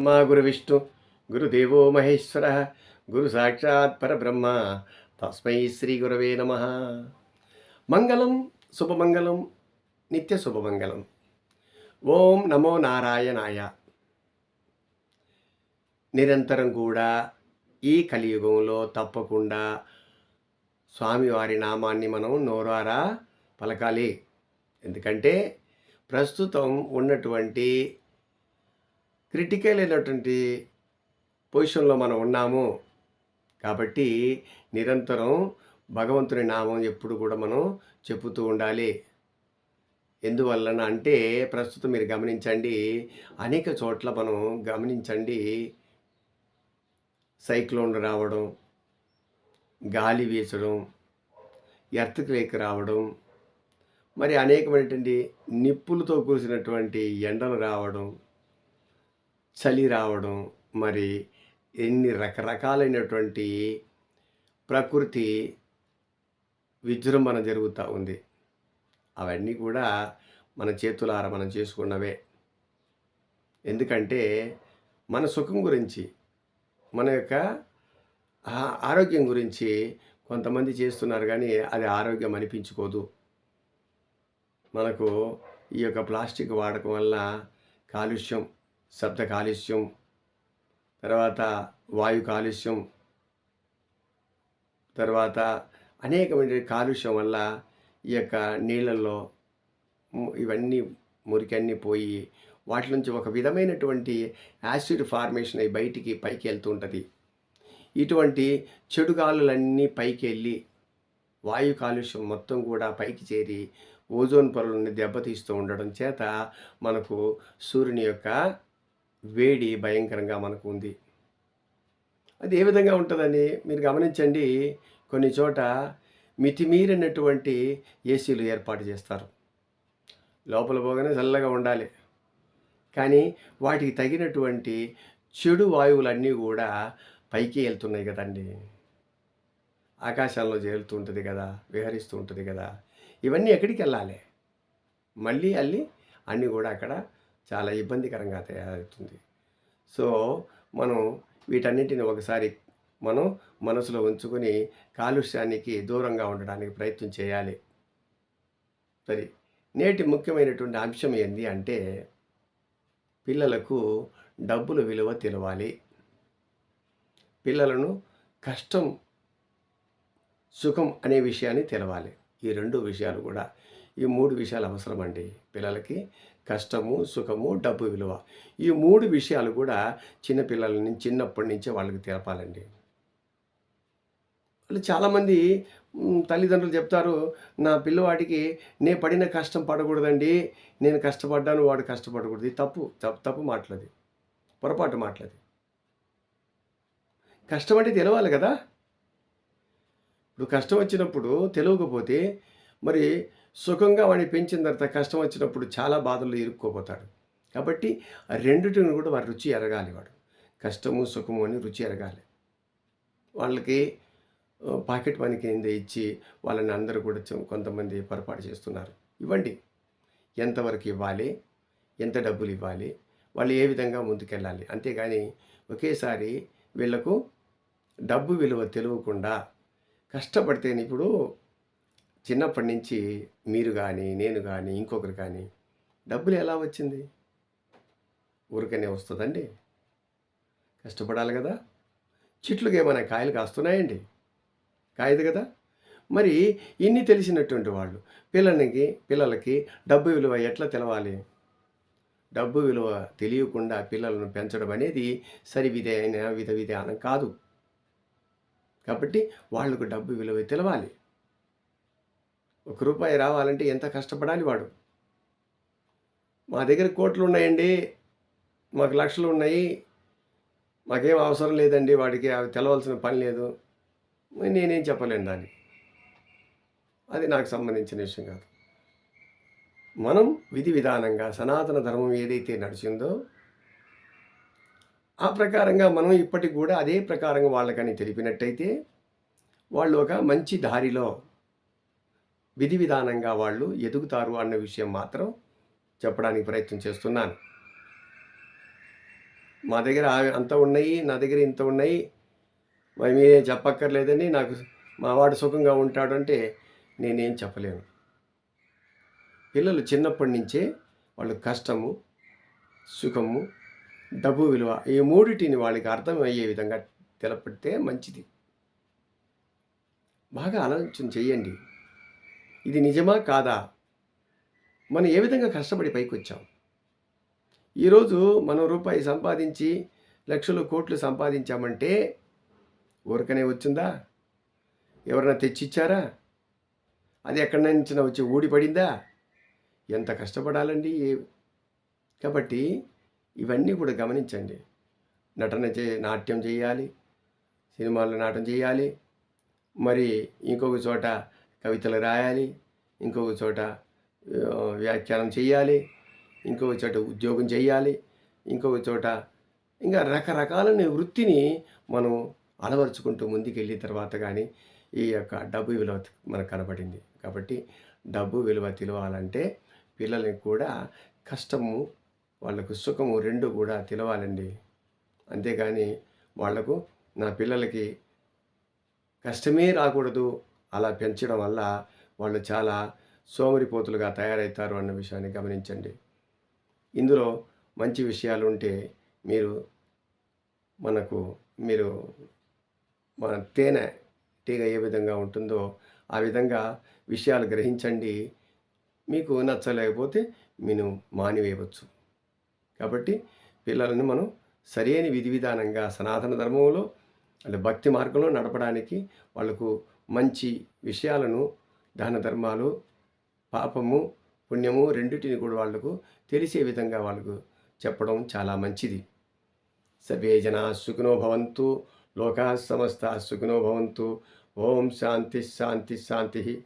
బ్రహ్మ గురు విష్ణు గురుదేవో మహేశ్వర గురు సాక్షాత్ పరబ్రహ్మ. తస్మై శ్రీ గురవే నమ. మంగళం శుభమంగళం నిత్య శుభమంగళం. ఓం నమో నారాయణాయ. నిరంతరం కూడా ఈ కలియుగంలో తప్పకుండా స్వామివారి నామాన్ని మనం నోరారా పలకాలి. ఎందుకంటే ప్రస్తుతం ఉన్నటువంటి క్రిటికల్ అయినటువంటి పొజిషన్లో మనం ఉన్నాము. కాబట్టి నిరంతరం భగవంతుని నామం ఎప్పుడు కూడా మనం చెప్పుతూ ఉండాలి. ఎందువలన అంటే ప్రస్తుతం మీరు గమనించండి అనేక చోట్ల మనం గమనించండి సైక్లోన్ రావడం గాలి వీచడం ఎర్త్క్వేక్ రావడం మరి అనేకమైనటువంటి నిప్పులతో కూర్చున్నటువంటి ఎండలు రావడం చలి రావడం మరి ఎన్ని రకరకాలైనటువంటి ప్రకృతి విజృంభణ జరుగుతూ ఉంది. అవన్నీ కూడా మన చేతులార మనం చేసుకున్నవే. ఎందుకంటే మన సుఖం గురించి మన యొక్క ఆరోగ్యం గురించి కొంతమంది చేస్తున్నారు కానీ అది ఆరోగ్యం అనిపించుకోదు. మనకు ఈ యొక్క ప్లాస్టిక్ వాడకం వల్ల కాలుష్యం శబ్ద కాలుష్యం తర్వాత వాయు కాలుష్యం తర్వాత అనేకమైన కాలుష్యం వల్ల ఈ యొక్క నీళ్ళల్లో ఇవన్నీ మురికన్నీ పోయి వాటి నుంచి ఒక విధమైనటువంటి యాసిడ్ ఫార్మేషన్ అయి బయటికి పైకి వెళ్తూ ఉంటుంది. ఇటువంటి చెడు గాలులన్నీ పైకి వెళ్ళి వాయు కాలుష్యం మొత్తం కూడా పైకి చేరి ఓజోన్ పొరలను దెబ్బతీస్తూ ఉండడం చేత మనకు సూర్యుని యొక్క వేడి భయంకరంగా మనకు ఉంది అది ఏ విధంగా ఉంటుందని మీరు గమనించండి. కొన్ని చోట మితిమీరినటువంటి ఏసీలు ఏర్పాటు చేస్తారు. లోపల పోగానే చల్లగా ఉండాలి. కానీ వాటికి తగినటువంటి చెడు వాయువులన్నీ కూడా పైకి వెళ్తున్నాయి కదండి. ఆకాశంలో చేరుతూ ఉంటుంది కదా విహరిస్తూ ఉంటుంది కదా. ఇవన్నీ ఎక్కడికి వెళ్ళాలి? మళ్ళీ అల్లి అన్నీ కూడా అక్కడ చాలా ఇబ్బందికరంగా తయారవుతుంది. సో మనం వీటన్నిటిని ఒకసారి మనం మనసులో ఉంచుకొని కాలుష్యానికి దూరంగా ఉండడానికి ప్రయత్నం చేయాలి. సరే నేటి ముఖ్యమైనటువంటి అంశం ఏంది అంటే పిల్లలకు డబ్బుల విలువ తెలవాలి. పిల్లలను కష్టం సుఖం అనే విషయాన్ని తెలవాలి. ఈ రెండు విషయాలు కూడా ఈ మూడు విషయాలు అవసరమండి. పిల్లలకి కష్టము సుఖము డబ్బు విలువ. ఈ మూడు విషయాలు కూడా చిన్నపిల్లలని చిన్నప్పటి నుంచే వాళ్ళకి తెలపాలండి. వాళ్ళు చాలామంది తల్లిదండ్రులు చెప్తారు నా పిల్లవాడికి నే పడిన కష్టం పడకూడదండి. నేను కష్టపడ్డాను వాడు కష్టపడకూడదు. ఇది తప్పు. తప్పు తప్పు మాట్లాది. పొరపాటు మాట్లాది. కష్టం అంటే తెలవాలి కదా. ఇప్పుడు కష్టం వచ్చినప్పుడు తెలియకపోతే మరి సుఖంగా వాడిని పెంచిన తర్వాత కష్టం వచ్చినప్పుడు చాలా బాధలు ఇరుక్కోపోతాడు. కాబట్టి ఆ రెండిటిని కూడా వారి రుచి ఎరగాలి వాడు. కష్టము సుఖము అని రుచి ఎరగాలి. వాళ్ళకి పాకెట్ మనీ కింద ఇచ్చి వాళ్ళని అందరూ కూడా కొంతమంది పొరపాటు చేస్తున్నారు. ఇవ్వండి. ఎంతవరకు ఇవ్వాలి? ఎంత డబ్బులు ఇవ్వాలి? వాళ్ళు ఏ విధంగా ముందుకెళ్ళాలి? అంతేగాని ఒకేసారి వీళ్ళకు డబ్బు విలువ తెలియకుండా కష్టపడితేనే ఇప్పుడు చిన్నప్పటి నుంచి మీరు కానీ నేను కానీ ఇంకొకరు కానీ డబ్బులు ఎలా వచ్చింది? ఊరికనే వస్తుందండి. కష్టపడాలి కదా. చెట్లుకి ఏమైనా కాయలు కాస్తున్నాయండి? కాయదు కదా. మరి ఇన్ని తెలిసినటువంటి వాళ్ళు పిల్లలకి పిల్లలకి డబ్బు విలువ ఎట్లా తెలవాలి? డబ్బు విలువ తెలియకుండా పిల్లలను పెంచడం అనేది సరివిధైన విధ విధానం కాదు. కాబట్టి వాళ్ళకు డబ్బు విలువ తెలవాలి. ఒక రూపాయి రావాలంటే ఎంత కష్టపడాలి వాడు? మా దగ్గర కోట్లు ఉన్నాయండి మాకు లక్షలు ఉన్నాయి మాకేం అవసరం లేదండి వాడికి అవి తెలవలసిన పని లేదు. నేనేం చెప్పలేను దాన్ని. అది నాకు సంబంధించిన విషయం కాదు. మనం విధి విధానంగా సనాతన ధర్మం ఏదైతే నడిచిందో ఆ ప్రకారంగా మనం ఇప్పటికి కూడా అదే ప్రకారంగా వాళ్ళకని తెలిపినట్టయితే వాళ్ళు ఒక మంచి దారిలో విధి విధానంగా వాళ్ళు ఎదుగుతారు అన్న విషయం మాత్రం చెప్పడానికి ప్రయత్నం చేస్తున్నాను. మా దగ్గర అంత ఉన్నాయి నా దగ్గర ఇంత ఉన్నాయి మరి మీరేం చెప్పక్కర్లేదని నాకు మా వాడు సుఖంగా ఉంటాడు అంటే నేనేం చెప్పలేను. పిల్లలు చిన్నప్పటి నుంచే వాళ్ళు కష్టము సుఖము డబ్బు విలువ ఈ మూడిటిని వాళ్ళకి అర్థమయ్యే విధంగా తెలపడితే మంచిది. బాగా ఆలోచన చేయండి ఇది నిజమా కాదా? మనం ఏ విధంగా కష్టపడి పైకి వచ్చాం ఈరోజు మనం రూపాయి సంపాదించి లక్షలు కోట్లు సంపాదించామంటే ఊరకనే వచ్చిందా? ఎవరైనా తెచ్చిచ్చారా? అది ఎక్కడి నుంచి వచ్చి ఊడిపడిందా? ఎంత కష్టపడాలండి? ఏ- కాబట్టి ఇవన్నీ కూడా గమనించండి. నటన చే నాట్యం చేయాలి సినిమాల్లో నాటం చేయాలి. మరి ఇంకొక చోట కవితలు రాయాలి ఇంకొక చోట వ్యాఖ్యానం చేయాలి ఇంకొక చోట ఉద్యోగం చేయాలి ఇంకొక చోట ఇంకా రకరకాలైన వృత్తిని మనం అలవరుచుకుంటూ ముందుకెళ్ళిన తర్వాత కానీ ఈ యొక్క డబ్బు విలువ మనకు కనబడింది కాబట్టి డబ్బు విలువ తెలవాలంటే పిల్లలకి కూడా కష్టము వాళ్ళకు సుఖము రెండు కూడా తెలవాలండి. అంతేగాని వాళ్ళకు నా పిల్లలకి కష్టమే రాకూడదు అలా పెంచడం వల్ల వాళ్ళు చాలా సోమరిపోతులుగా తయారవుతారు అన్న విషయాన్ని గమనించండి. ఇందులో మంచి విషయాలు ఉంటే మీరు మనకు మీరు మన తేనె టీగ ఏ విధంగా ఉంటుందో ఆ విధంగా విషయాలు గ్రహించండి. మీకు నచ్చలేకపోతే మీరు మానివేయవచ్చు. కాబట్టి పిల్లలను మనం సరైన విధి విధానంగా సనాతన ధర్మంలో అంటే భక్తి మార్గంలో నడపడానికి వాళ్ళకు మంచి విషయాలను దాన ధర్మాలు పాపము పుణ్యము రెండింటిని కూడా వాళ్ళకు తెలిసే విధంగా వాళ్ళకు చెప్పడం చాలా మంచిది. సర్వే జనా సుఖినో భవంతు లోకా సమస్త సుఖినో భవంతు. ఓం శాంతి శాంతి శాంతి.